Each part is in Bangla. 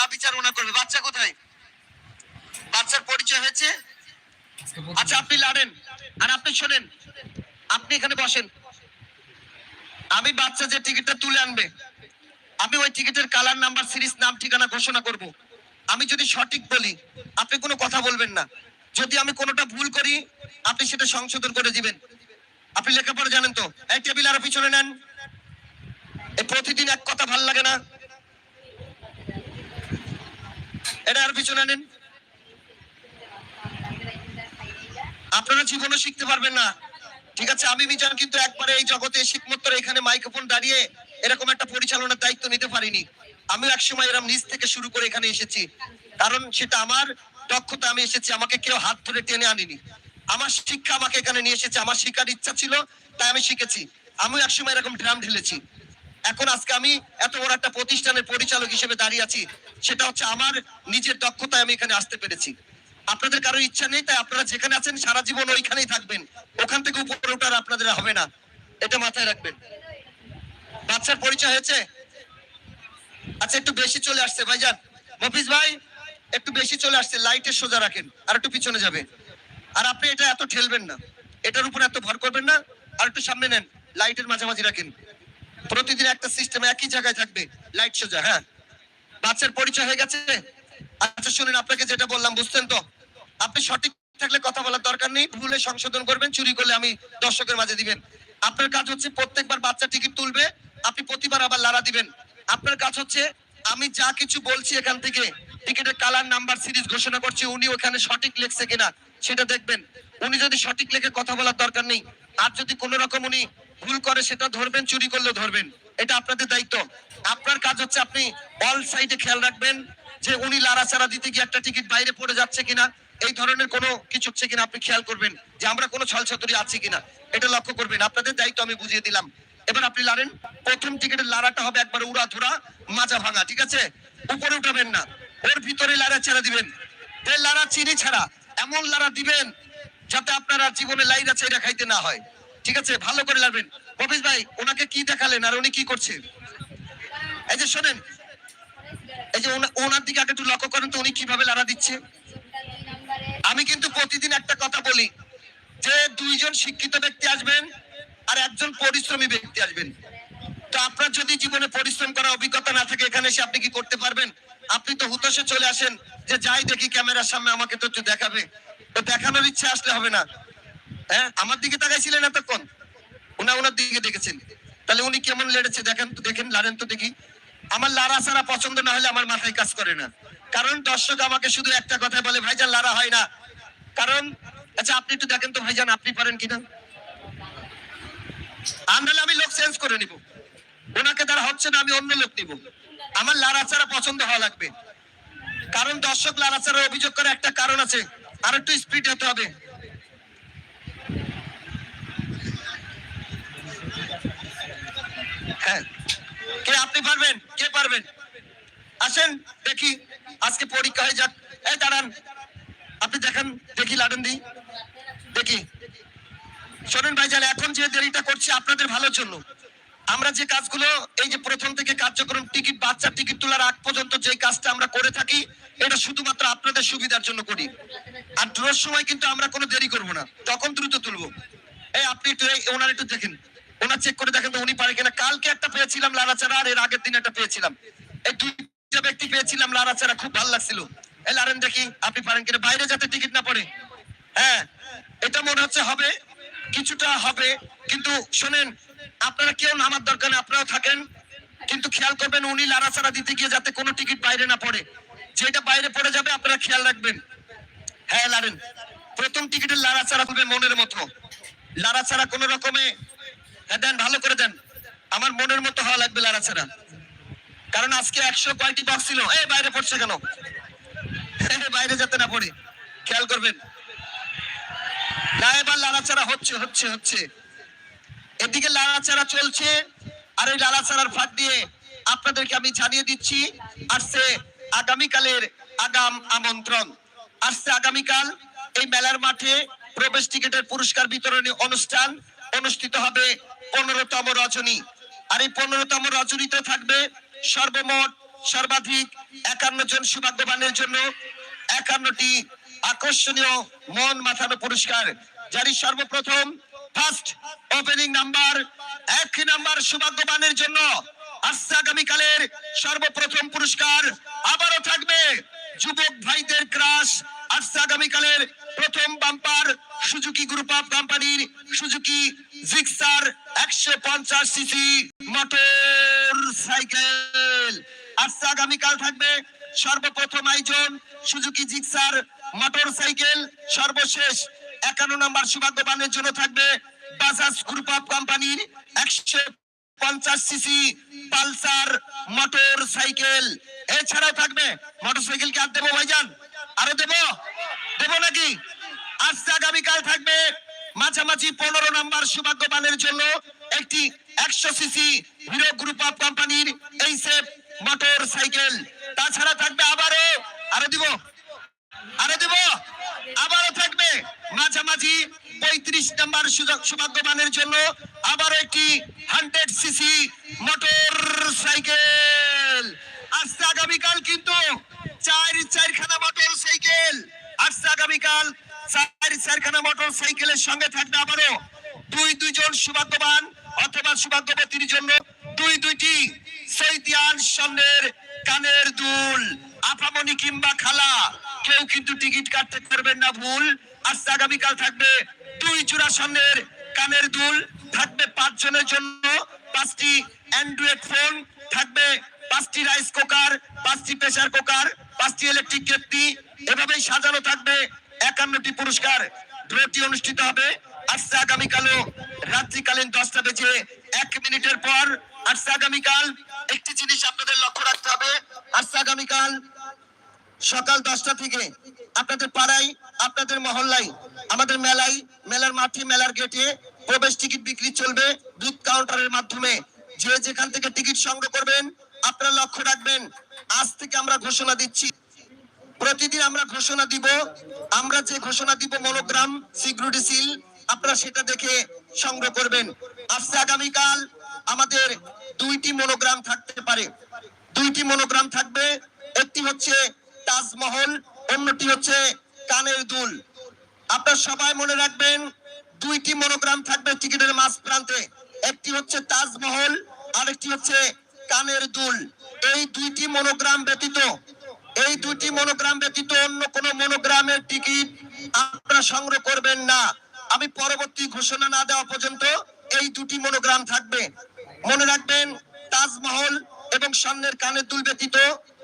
যা বিচার ওনা করবে। বাচ্চা কোথায়? বাচ্চার পরিচয় হয়েছে? আচ্ছা আপনি লাড়েন। আর আপনি শোনেন। আপনি এখানে বসেন। আমি বাচ্চা যে টিকিটটা তুলে আনবে, আমি ওই টিকিটের কালার নাম্বার, সিরিজ নাম, ঠিকানা ঘোষণা করব। আমি যদি সঠিক বলি, আপনি কোনো কথা বলবেন না। যদি আমি কোনোটা ভুল করি, আপনি সেটা সংশোধন করে দিবেন। আপনি লেখাপড়া জানেন তো? এই টেবিল আরও পিছনে নেন। প্রতিদিন এক কথা ভালো লাগে না। এটা আর পিছনে নেন। আপনারা জীবনে শিখতে পারবেন না। ঠিক আছে, আমি মিজান, কিন্তু একবারে এই জগতে শিকমত্তর এখানে মাইক্রোফোন দাঁড়িয়ে এরকম একটা পরিচালনার দায়িত্ব নিতে পারিনি। আমি একসময় এরকম নিজ থেকে শুরু করে এখানে এসেছি। কারণ সেটা আমার দক্ষতা, আমি এসেছি, আমাকে কেউ হাত ধরে টেনে আনিনি। আমার শিক্ষা আমাকে এখানে নিয়ে এসেছে, আমার শিক্ষার ইচ্ছা ছিল, তাই আমি শিখেছি। আমি একসময় এরকম ড্রাম ঢেলেছি। এখন আজকে আমি এত বড় একটা প্রতিষ্ঠানের পরিচালক হিসেবে দাঁড়িয়ে আছি। সেটা হচ্ছে আমার নিজের দক্ষতায় আমি এখানে আসতে পেরেছি। আপনাদের কারও ইচ্ছা নেই, তাই আপনারা যেখানে আছেন সারা জীবন ওইখানেই থাকবেন। ওখান থেকে উপরে ওঠার আপনাদের হবে না। এটা মাথায় রাখবেন। বাচ্চার পরিচয় হয়েছে? আচ্ছা একটু বেশি চলে আসছে ভাই ভাইজান। মফিজ ভাই, একটু বেশি চলে আসছে, লাইটের সোজা রাখেন, আর একটু পিছনে যাবে। আর আপনি এটা এত ঠেলবেন না। এটার উপর এত ভর করবেন না। আর একটু সামনে নেন, লাইটের মাঝামাঝি রাখেন। প্রতিদিন একটা সিস্টেম একই জায়গায় থাকবে, লাইট সোজা হ্যাঁ। বাচ্চার পরিচয় হয়ে গেছে? আচ্ছা শুনেন, আপনাকে যেটা বললাম, বুঝছেন তো? আপনি সঠিক থাকলে কথা বলার দরকার নেই, ভুলে সংশোধন করবেন, চুরি করলে আমি দর্শকের মাঝে দিবেন। আপনার কাজ হচ্ছে প্রত্যেকবার বাচ্চা টিকিট তুলবে, আপনি প্রতিবার আবার লারা দিবেন। আপনার কাজ হচ্ছে, আমি যা কিছু বলছি এখান থেকে, টিকিটের কালার, নাম্বার, সিরিজ ঘোষণা করছি, উনি ওখানে সঠিক লেখছে কিনা, সেটা দেখবেন। উনি যদি সঠিক লেখে কথা বলার দরকার নেই, আর যদি কোনো রকম উনি ভুল করে, সেটা ধরবেন, চুরি করলেও ধরবেন। এটা আপনাদের দায়িত্ব। আপনার কাজ হচ্ছে আপনি অল সাইডে খেয়াল রাখবেন যে উনি লাড়াচাড়া দিতে গিয়ে একটা টিকিট বাইরে পড়ে যাচ্ছে কিনা, এই ধরনের কোনো কিছু হচ্ছে কিনা আপনি খেয়াল করবেন যে আমরা কোনো ছলছতরি আছি কিনা। এটা লক্ষ্য করবেন, আপনাদের দায়িত্ব আমি বুঝিয়ে দিলাম। এবার আপনি লাড়েন, প্রথম টিকিটের লাড়াটা হবে একবার উড়া ধুরা মাজা ভাঙা, ঠিক আছে? উপরে উঠাবেন না, ওর ভিতরে লাড়া ছেড়ে দিবেন। এই লাড়া চিনি ছাড়া এমন লাড়া দিবেন যাতে আপনারা জীবনে লাইরা চাইরা খাইতে না হয়। ঠিক আছে? ভালো করে লাড়বেন। মফিজ ভাই, ওনাকে কি দেখালেন আর উনি কি করছে এই যে শোনেন, এই যে ওনার দিকে আগে একটু লক্ষ্য করেন তো উনি কীভাবে লাড়া দিচ্ছে। আমি কিন্তু প্রতিদিন একটা কথা বলি, যে দুইজন শিক্ষিত ব্যক্তি আসবেন আর একজন পরিশ্রমী ব্যক্তি আসবেন। তো আপনার যদি জীবনে পরিশ্রম করার অভিজ্ঞতা না থাকে, এখানে এসে আপনি কি করতে পারবেন? আপনি তো হুতাশে চলে আসেন যে যাই দেখি ক্যামেরার সামনে আমাকে তো একটু দেখাবে। তো দেখানোর ইচ্ছে আসলে হবে না। হ্যাঁ আমার দিকে তাকাইছিলেন এতক্ষণ? উনা ওনার দিকে দেখেছেন। তাহলে উনি কেমন লেড়েছে দেখেন তো, দেখেন, লাড়েন তো দেখি। আমার লারা সারা পছন্দ না হলে আমার মাথায় কাজ করে না। কারণ দর্শক আমাকে শুধু একটা কথা বলে, ভাইজান, লারা হয় না। কারণ আচ্ছা আপনি একটু দেখেন তো, ভাইজান, আপনি পারেন কিনা আমরা আমি লোক চেঞ্জ করে নিব। ওনাকে দ্বারা হচ্ছে না, আমি অন্য লোক নিব। আমার লাড়াচাড়া পছন্দ হওয়া লাগবে। কারণ দর্শক লাড়াচাড়া অভিযোগ করে একটা কারণ আছে। আর একটু স্পিড হতে হবে হ্যাঁ কে আপনি পারবেন? কে পারবেন? আসেন, দেখি, আজকে পরীক্ষা হয়ে যাক। এই দাঁড়ান, আপনি দেখেন, দেখি লাডেন দি। দেখি। শোনেন ভাইজান, এখন যে দেরিটা করছি আপনাদের ভালোর জন্য। আমরা যে কাজগুলো, এই যে প্রথম থেকে কার্যক্রম টিকিট, বাচ্চার টিকিট তোলার আগ পর্যন্ত যে কাজটা আমরা করে থাকি, এটা শুধুমাত্র আপনাদের সুবিধার জন্য করি। আর ড্রোর সময় কিন্তু আমরা কোনো দেরি করব না। তখন দ্রুত তুলবো। এই, আপনি একটু ওনার একটু দেখেন। ওনার চেক করে দেখেন তো উনি পারে কিনা। কালকে একটা পেয়েছিলাম লাড়াচাড়া আর এর আগের দিন একটা পেয়েছিলাম। এই দুইটা ব্যক্তি পেয়েছিলাম লাড়াচাড়া খুব ভালো লাগছিল। এই লারেন দেখি, আপনি পারেন কিনা? বাইরে যাতে টিকিট না পড়ে। হ্যাঁ এটা মনে হচ্ছে হবে, কিছুটা হবে। কিন্তু শোনেন, আপনারা কেউ নামার দরকার নেই, আপনারাও থাকেন। কিন্তু খেয়াল করবেন, উনি লাড়াচাড়া দিতে গিয়ে যাতে কোনো টিকিট বাইরে না পড়ে। যেটা বাইরে পড়ে যাবে, আপনারা খেয়াল রাখবেন। হ্যাঁ লারেন, প্রথম টিকিটের লাড়াচাড়া করবে মনের মতো। লাড়াচাড়া কোনো রকমে হ্যাঁ দেন, ভালো করে দেন। আমার মনের মতো হওয়া লাগবে লাড়াচাড়া কারণ আজকে একশো কয়টি বক্স ছিল? এই, বাইরে পড়ছে কেন? বাইরে যাতে না পড়ে। খেয়াল করবেন। না, এবার লাড়াচাড়া হচ্ছে হচ্ছে হচ্ছে। এদিকে লাড়াচাড়া চলছে, আর এই লাড়াচাড়ার ফাঁক দিয়ে আপনাদেরকে আমি জানিয়ে দিচ্ছি, আসছে আগামীকালের আগাম আমন্ত্রণ। আসছে আগামীকাল এই মেলার মাঠে প্রবেশ টিকিটের পুরস্কার বিতরণী অনুষ্ঠান অনুষ্ঠিত হবে পনেরোতম রজনী। আর এই পনেরোতম রজনীতে থাকবে সর্বমোট সর্বাধিক একান্ন জন সৌভাগ্যবানের জন্য একান্নটি আকর্ষণীয় মন মাথানো পুরস্কার, যারই সর্বপ্রথম ফার্স্ট ওপেনিং নাম্বার এক নাম্বার সৌভাগ্যবানের জন্য আগামীকালের সর্বপ্রথম পুরস্কার আবারও থাকবে যুবক ভাইদের ক্রাশ। আগামীকালের প্রথম বাম্পার সুজুকি গ্রুপ অফ কোম্পানির সুজুকি জিক্সার একশো পঞ্চাশ সিসি মোটর সাইকেল। আজকে আগামীকাল থাকবে সর্বপ্রথম আয়োজন সুজুকি জিক্সার মোটর সাইকেল। সর্বশেষ একান্ন নম্বর সৌভাগ্যবানের জন্য থাকবে বাজাজ গ্রুপ অফ কোম্পানির একশো পঞ্চাশ সিসি পালসার মোটর সাইকেল। এছাড়াও থাকবে মোটর সাইকেল কি আর দেবো ভাইজান? আরও দেবো? দেবো নাকি? আজকে আগামীকাল থাকবে মাঝামাঝি পনেরো নম্বর সৌভাগ্যবানের জন্য একটি একশো সিসি হিরো গ্রুপ অফ কোম্পানির এই সেফ মোটর সাইকেল। তাছাড়া থাকবে আবারও, আরও দিব, আরও দেব, আবারও থাকবে মাঝামাঝি পঁয়ত্রিশ নাম্বার সুযোগ, সৌভাগ্যবানের জন্য আবারও একটি হান্ড্রেড সিসি মোটর সাইকেল। আজকে আগামীকাল কিন্তু চার, চারখানা মোটর সাইকেল। আজকে আগামীকাল চার চারখানা মোটর সাইকেলের সঙ্গে থাকবে আবারও। দুই দুইজন সৌভাগ্যবান অথবা সৌভাগ্যবতীর জন্য দুই দুইটি সৈতিয়ান স্বর্ণের কানের দুল। আপামনি কিংবা খালা, কেউ কিন্তু টিকিট কাটতে করবেন না, ভুল। আজকে আগামীকাল থাকবে দুই চূড়া স্বর্ণের কানের দুল। থাকবে পাঁচ জনের জন্য পাঁচটি অ্যান্ড্রয়েড ফোন, থাকবে পাঁচটি রাইস কুকার, পাঁচটি প্রেসার কুকার, পাঁচটি ইলেকট্রিক কেটলি এভাবেই সাজানো থাকবে একান্নটি পুরস্কার ড্রটি অনুষ্ঠিত হবে। আজকে আগামীকালও রাত্রিকালীন দশটা বেজে এক মিনিটের পর আজকে আগামীকাল একটি জিনিস আপনাদের লক্ষ্য রাখতে হবে। আজকে আগামীকাল সকাল দশটা থেকে আপনাদের পাড়ায়, আপনাদের মহল্লায়, আমাদের মেলায়, মেলার মাঠে, মেলার গেটে প্রবেশ টিকিট বিক্রি চলবে। বুথ কাউন্টারের মাধ্যমে যে যেখান থেকে টিকিট সংগ্রহ করবেন, আপনারা লক্ষ্য রাখবেন। আজ থেকে আমরা ঘোষণা দিচ্ছি। প্রতিদিন আমরা ঘোষণা দিব। আমরা যে ঘোষণা দিব মনোগ্রাম, সিকিউরিটি সিল, আপনারা সেটা দেখে সংগ্রহ করবেন। আজকে আগামীকাল আমাদের দুইটি মনোগ্রাম থাকতে পারে। দুইটি মনোগ্রাম থাকবে। একটি হচ্ছে তাজমহল, অন্যটি হচ্ছে কানের দুল। আপনারা সবাই মনে রাখবেন, দুইটি মনোগ্রাম থাকবে টিকিটের মাঝ প্রান্তে। একটি হচ্ছে তাজমহল, আরেকটি হচ্ছে কানের দুল। এই দুইটি মনোগ্রাম ব্যতীত এই দুটি মনোগ্রাম ব্যতীত অন্য কোন মনোগ্রামের টিকিট আপনারা সংগ্রহ করবেন না। আমি পরবর্তী ঘোষণা না দেওয়া পর্যন্ত এই দুটি মনোগ্রাম থাকবে। মনে রাখবেন, তাজমহল এবং সামনের কানের দুল ব্যতীত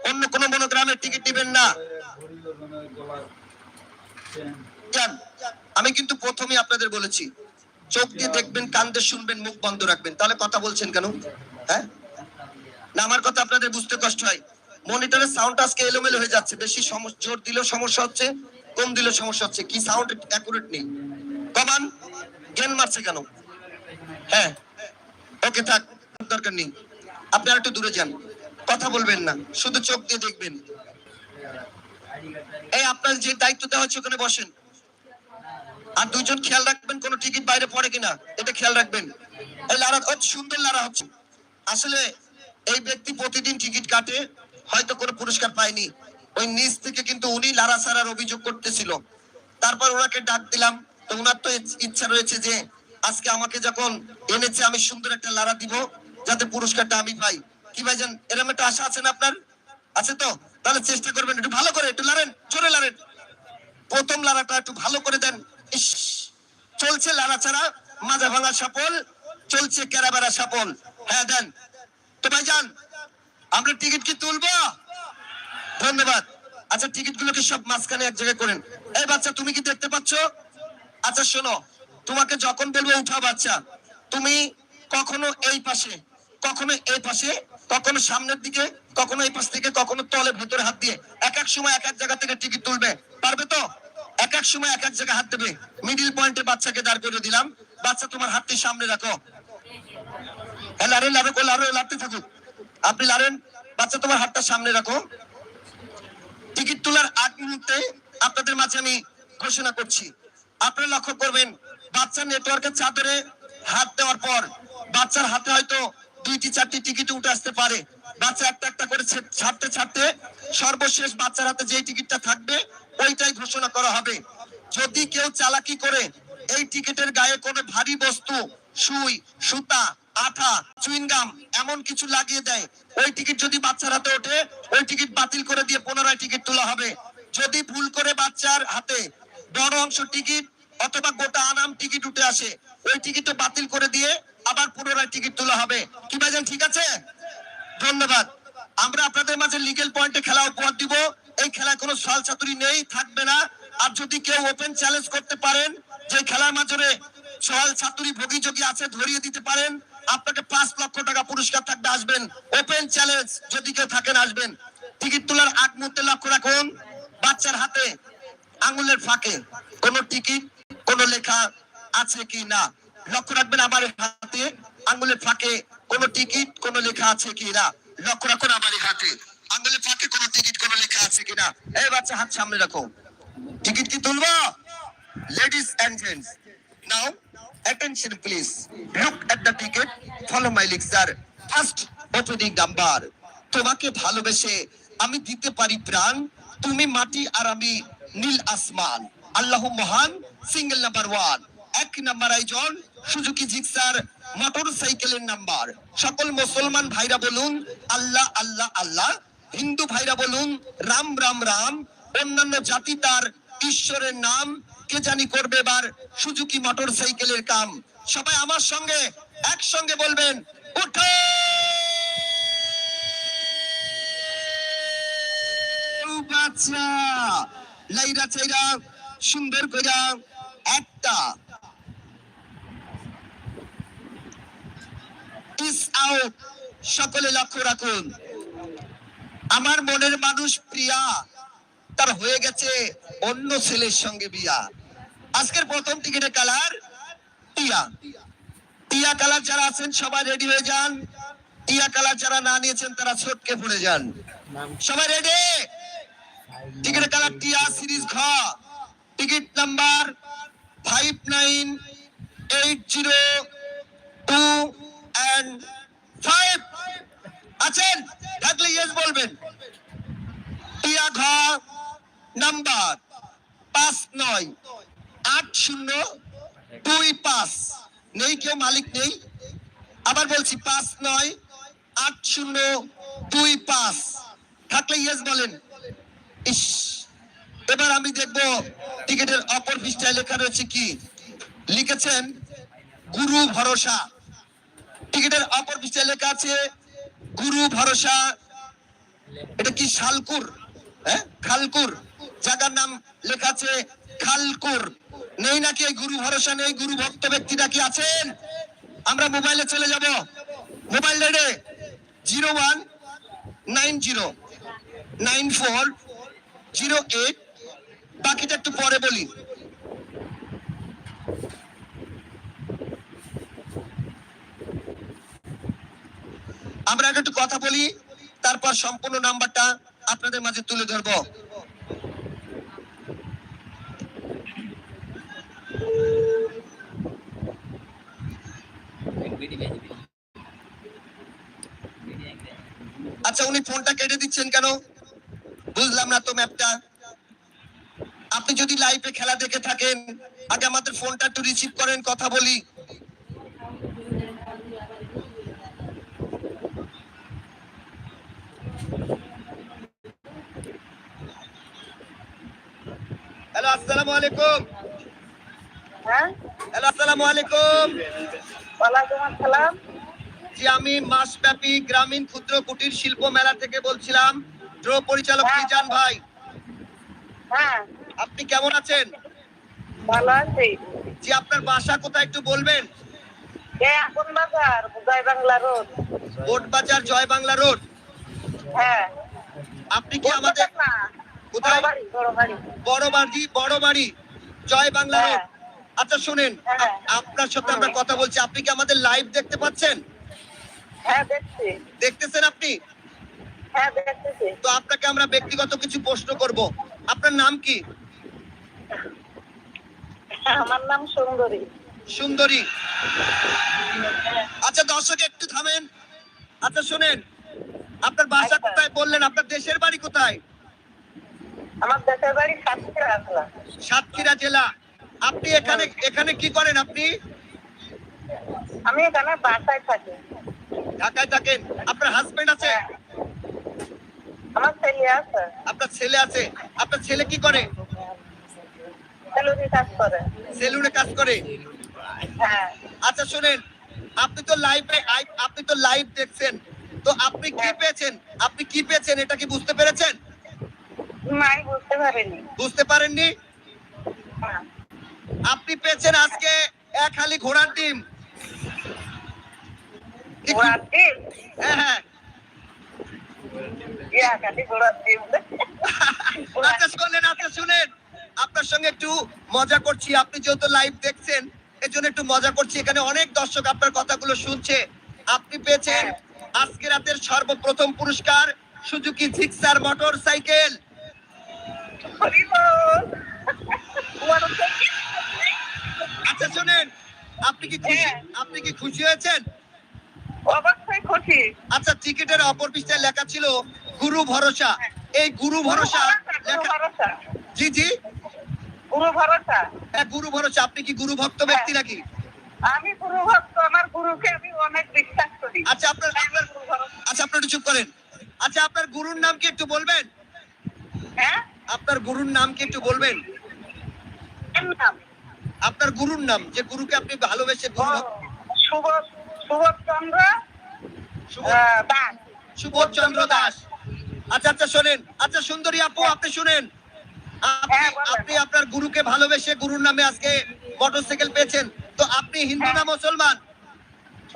অন্য কোন মনোগ্রামের টিকিট দিবেন না। আমি কিন্তু প্রথমেই আপনাদের বলেছি, চোখ দিয়ে দেখবেন কান দিয়ে শুনবেন, মুখ বন্ধ রাখবেন। তাহলে কথা বলছেন কেন? হ্যাঁ? না, আমার কথা আপনাদের বুঝতে কষ্ট হয়। মনিটরের সাউন্ড আজকে এলোমেলো হয়ে যাচ্ছে। বেশি জোর দিলেও সমস্যা হচ্ছে, কম দিলেও সমস্যা হচ্ছে। কি সাউন্ড অ্যাকুরেট নেই? কমান জ্ঞান মারছে কেন? হ্যাঁ ওকে থাক, দরকার নেই। আপনি আর একটু দূরে যান। কথা বলবেন না, শুধু চোখ দিয়ে দেখবেন। এই আপনার যে দায়িত্ব দেওয়া হচ্ছে, ওখানে বসেন। আর দুইজন খেয়াল রাখবেন, কোন টিকিট বাইরে পড়ে কিনা, এটা খেয়াল রাখবেন। এই লারা সুন্দর লারা হচ্ছে। আসলে এই ব্যক্তি প্রতিদিন টিকিট কাটে হয়তো কোনো পুরস্কার পায়নি। ওই নিচ থেকে কিন্তু উনি লারা সারার অভিযোগ করতেছিল। তারপর ওনাকে ডাক দিলাম। তো ওনার তো ইচ্ছা রয়েছে যে আজকে আমাকে যখন এনেছে, আমি সুন্দর একটা লারা দিব, যাতে পুরস্কারটা আমি পাই। কি ভাই ভাইজান এরকম একটা আশা আছে না আপনার? আছে তো? তাহলে চেষ্টা করবেন একটু ভালো করে, একটু লারেন, জোরে লারেন। প্রথম লারাটা একটু ভালো করে দেন। ইস, চলছে লারা ছাড়া, মাজা ভাঙা সাপল, চলছে কেরাবেড়া সাপল। হ্যাঁ দেন। তো ভাইজান আমরা টিকিট কি তুলবো? ধন্যবাদ। আচ্ছা টিকিট গুলোকে সব মাঝখানে এক জায়গায় করেন। এই বাচ্চা, তুমি কি দেখতে পাচ্ছ? আচ্ছা শোনো, তোমাকে যখন বলব উঠা বাচ্চা, তুমি কখনো এই পাশে, কখনো এই পাশে, কখনো সামনের দিকে, কখনো এই পাশ থেকে, কখনো তলে ভেতরে হাত দিয়ে এক এক সময় এক এক জায়গা থেকে টিকিট তুলবে। পারবে তো? এক এক সময় এক এক জায়গায় হাত দেবে। মিডিল পয়েন্টে বাচ্চাকে দাঁড় করে দিলাম। বাচ্চা, তোমার হাতটি সামনে রাখো। হ্যাঁ লারে কো লারে লাড়তে থাকুক। আপনি লারেন বাচ্চা তোমার হাতটা সামনে রাখো। টিকিট তোলার আগ মুহূর্তে আপনাদের মাঝে আমি ঘোষণা করছি। আপনারা লক্ষ্য করবেন, বাচ্চার নেটওয়ার্কের চাদরে হাত দেওয়ার পর বাচ্চার হাতে হয়তো দুইটি, চারটি টিকিট উঠে আসতে পারে। বাচ্চা একটা একটা করে ছাড়তে ছাড়তে সর্বশেষ বাচ্চার হাতে যেই টিকিটটা থাকবে, ওইটাই ঘোষণা করা হবে। যদি কেউ চালাকি করে, এই টিকিটের গায়ে কোনো ভারী বস্তু, সুই, সুতা আঠা, চুইনগাম এমন কিছু লাগিয়ে দেয়। ওই টিকিট যদি বাচ্চার হাতে ওঠে, ওই টিকিট বাতিল করে দিয়ে পুনরায় টিকিট তোলা হবে। যদি ভুল করে বাচ্চার হাতে বড় অংশ টিকিট অথবা গোটা আনাম টিকিট উঠে আসে, ওই টিকিটও বাতিল করে দিয়ে আবার পুনরায় টিকিট তোলা হবে। কি ভাইজান, ঠিক আছে? ধন্যবাদ। আমরা আপনাদের মাঝে লিগেল পয়েন্টে খেলা উপহার দিব। এই খেলায় কোনো সাল চাতুরি নেই, থাকবে না। আর যদি কেউ ওপেন চ্যালেঞ্জ করতে পারেন, যে খেলার মাঝে সওয়াল ছাতুরি ভোগী যোগী আছে, ধরিয়ে দিতে পারেন আপনাকে পাঁচ লক্ষ টাকা পুরস্কার থাকবে, আসবেন। ওপেন চ্যালেঞ্জ যদি কেউ থাকেন, আসবেন। টিকিট তোলার আগ মুহূর্তে লক্ষ্য রাখুন, বাচ্চার হাতে আঙুলের ফাঁকে কোনো টিকিট কোনো লেখা আছে কি না। লক্ষ্য রাখবেন আমার হাতে আঙুলের ফাঁকে কোনো টিকিট কোনো লেখা আছে কি না। লক্ষ্য রাখুন আমার হাতে আঙুলের ফাঁকে কোনো টিকিট কোনো লেখা আছে কিনা এই বাচ্চা হাত সামনে রাখো। টিকিট কি তুলবো? Ladies and gents now attention, please. Look at the ticket. Follow my lecture first opening number. তোমাকে ভালোবেসে আমি দিতে পারি প্রাণ। তুমি মাটি আর আমি নীল আসমান। আল্লাহ মহান সিঙ্গেল নাম্বার ওয়ান এক নাম্বার আইজন সুজুকি জিক্সার মোটর সাইকেলের নাম্বার সকল মুসলমান ভাইরা বলুন, আল্লাহ আল্লাহ আল্লাহ। হিন্দু ভাইরা বলুন, রাম রাম রাম। অন্যান্য জাতি তার ঈশ্বরের নাম। কে জানি করবে এবার সুজুকি মোটর সাইকেলের কাম। সবাই আমার সঙ্গে, একসঙ্গে বলবেন, উঠো! সুন্দর একটা। সকলে লক্ষ্য রাখুন। আমার মনের মানুষ প্রিয়া, তার হয়ে গেছে অন্য ছেলের সঙ্গে বিয়া। আজকের প্রথম টিকিটের কালার টিয়া। টিয়া কালার যারা আছেন, সবাই রেডি হয়ে যান। টিয়া কালার যারা না নিয়েছেন, তারা ছটকে পড়ে যান। সবাই রেডি টিকিটের কালার টিয়া, সিরিজ ঘ। Ticket number five nine eight zero two and five আছেন? থাকলে ইয়েস বলবেন। টিয়া ঘ, নাম্বার পাঁচ নয়। আট শূন্য, দুই পাঁচ। নেই কেউ, মালিক নেই। আবার বলছি পাঁচ নয়, আট শূন্য, দুই পাঁচ। থাকলে ইয়েস বলেন। ইস, এবার আমি দেখব টিকেটের অপর পৃষ্ঠায় লেখা রয়েছে কি? লিখেছেন, গুরু ভরসা। টিকেটের অপর পৃষ্ঠায় লেখা আছে, গুরু ভরসা। এটা কি শালকুর? হ্যাঁ খালকুর। জায়গার নাম লেখা আছে, খালকুর। নেই নাকি এই গুরু ভরসা, নেই গুরু ভক্ত ব্যক্তিরা কি আছেন? আমরা মোবাইলে চলে যাব। Mobile রেডে। Zero one nine zero nine four zero eight. বাকিটা একটু পরে বলি। আমরা একটু কথা বলি, তারপর সম্পূর্ণ নাম্বারটা আপনাদের মাঝে তুলে ধরবো। উনি ফোনটা কেটে দিচ্ছেন কেন? বুঝলাম না তো ম্যাপটা। আপনি যদি লাইভে খেলা দেখে থাকেন আগে আমাদের ফোনটা একটু রিসিভ করেন কথা বলি। হ্যালো আসসালামু আলাইকুম। হ্যাঁ? হ্যালো আসসালামু আলাইকুম। ওয়ালাইকুম আসসালাম। জি আমি মাসব্যাপী গ্রামীণ ক্ষুদ্র কুটির শিল্প মেলা থেকে বলছিলাম। ড্র পরিচালক হ্যাঁ। মিজান ভাই? হ্যাঁ। আপনি কেমন আছেন? ভালো আছি। জি আপনার বাসা কোথায় একটু বলবেন? বাংলা রোড। বোট বাজার জয় বাংলা রোড। হ্যাঁ। আপনি কি আমাদের কোথায়? বড় বাড়ি জয় বাংলা রোড। হ্যাঁ। আচ্ছা শুনেন হ্যাঁ। আপনার সাথে আমরা কথা বলছি। আপনি কি আমাদের লাইভ দেখতে পাচ্ছেন? দেখতেছেন আপনি? হ্যাঁ তো আপনাকে আমরা ব্যক্তিগত কিছু প্রশ্ন করব। আপনার নাম কি? আমার নাম সুন্দরী। সুন্দরী। আচ্ছা দর্শক একটু থামেন। আচ্ছা শুনেন। আপনার বাসা আচ্ছা। কোথায় বললেন? আপনার দেশের বাড়ি কোথায়? আমার দেশের বাড়ি সাতক্ষীরা আসলাম সাতক্ষীরা জেলা। আপনি এখানে এখানে কি করেন আপনি? আমি এখানে বাসায় থাকি। ঢাকায় থাকেন। আপনার হাজবেন্ড আছে? হ্যাঁ। আমার ছেলে আছে। আপনার ছেলে আছে? আপনার ছেলে কি করে? সেলুনি কাজ করে। সেলুনে কাজ করে? হ্যাঁ। আচ্ছা শুনেন আপনি তো লাইভে আপনি তো লাইভ দেখছেন। তো আপনি কি পেয়েছেন? আপনি কি পেয়েছেন? এটা কি বুঝতে পেরেছেন? নাই বুঝতে পারিনি। বুঝতে পারেননি? হ্যাঁ। আপনি পেয়েছেন আজকে এক হালি ঘোড়ার ডিম কি খু- ঘোড়ার ডিম হ্যাঁ হ্যাঁ ইয়া খালি ঘোড়ার ডিম আচ্ছা শুনেন আচ্ছা শুনেন। আপনার সঙ্গে একটু মজা করছি। আপনি যেহেতু লাইভ দেখছেন এর জন্য একটু মজা করছি। এখানে অনেক দর্শক আপনার কথাগুলো শুনছে। আপনি পেয়েছেন আজকে রাতের সর্বপ্রথম পুরস্কার সুজুকি জিক্সার মোটর সাইকেল আচ্ছা শুনেন আপনি কি খুশি? হ্যাঁ। আপনি কি খুশি হয়েছেন? অবশ্যই খুশি। আচ্ছা টিকিটের অপর পৃষ্ঠায় লেখা ছিল গুরু ভরসা। এই গুরু ভরসা জি জি। গুরু ভরসা। হ্যাঁ গুরু ভরসা। আপনি কি গুরু ভক্ত ব্যক্তি নাকি? আমি গুরু ভক্ত আমার গুরুকে আমি অনেক বিশ্বাস করি। আচ্ছা আপনার ভরসা। আচ্ছা আপনার একটু চুপ করেন। আচ্ছা আপনার গুরুর নাম কি একটু বলবেন? হ্যাঁ? আপনার গুরুর নাম কি একটু বলবেন? আপনার গুরুর নাম যে গুরুকে আপনি ভালোবেসে গুরু সুবোধ সুবোধ চন্দ্র? সুবোধ- আহ, দাস সুবোধ দাস। আচ্ছা আচ্ছা শোনেন। আচ্ছা সুন্দরী আপু আপনি শুনেন। আপনি হ্যাঁ, আপনি আপনার গুরুকে ভালোবেসে গুরুর নামে আজকে মোটরসাইকেল পেয়েছেন। তো আপনি হিন্দু না হ্যাঁ। মুসলমান?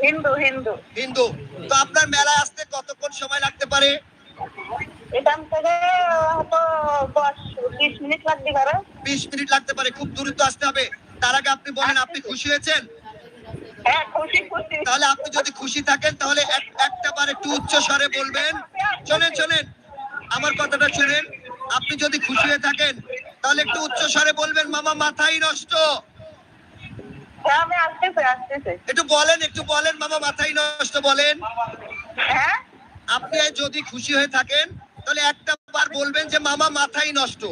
হিন্দু হিন্দু। হিন্দু। তো আপনার মেলায় আসতে কতক্ষণ সময় লাগতে পারে? এখান থেকে হয়তো দশ বিশ মিনিট লাগতে পারে। বিশ মিনিট লাগতে পারে খুব দ্রুত আসতে হবে। তার আগে আপনি বলেন আপনি খুশি হয়েছেন হ্যাঁ খুশি খুশি তাহলে আপনি যদি খুশি থাকেন তাহলে একটা বার একটু উচ্চ স্বরে বলবেন। শোনেন শোনেন আমার কথাটা শুনেন। আপনি যদি খুশি হয়ে থাকেন তাহলে একটু উচ্চ স্বরে বলবেন মামা মাথাই নষ্ট। হ্যাঁ একটু বলেন একটু বলেন মামা মাথাই নষ্ট বলেন। হ্যাঁ? আপনি যদি খুশি হয়ে থাকেন তাহলে একটা বার বলবেন যে মামা মাথাই নষ্ট।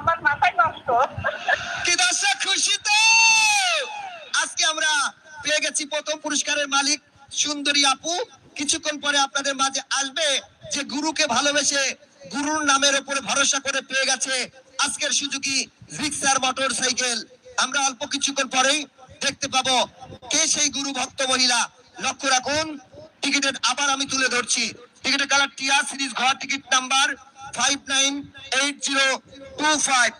আমার মাথায় নষ্ট। কি দর্শক খুশি তো আজকে আমরা পেয়ে গেছি প্রথম পুরস্কারের মালিক সুন্দরী আপু। কিছুক্ষণ পরে আপনাদের মাঝে আসবে যে গুরুকে ভালোবেসে গুরুর নামের উপরে ভরসা করে পেয়ে গেছে আজকের সুযোগী রিক্সার মোটর সাইকেল আমরা অল্প কিছুক্ষণ পরেই দেখতে পাবো কে সেই গুরু ভক্ত মহিলা। লক্ষ্য রাখুন, টিকিটের আবার আমি তুলে ধরছি। টিকিটের কালার টিয়া সিরিজ ঘর ticket number five nine eight zero two five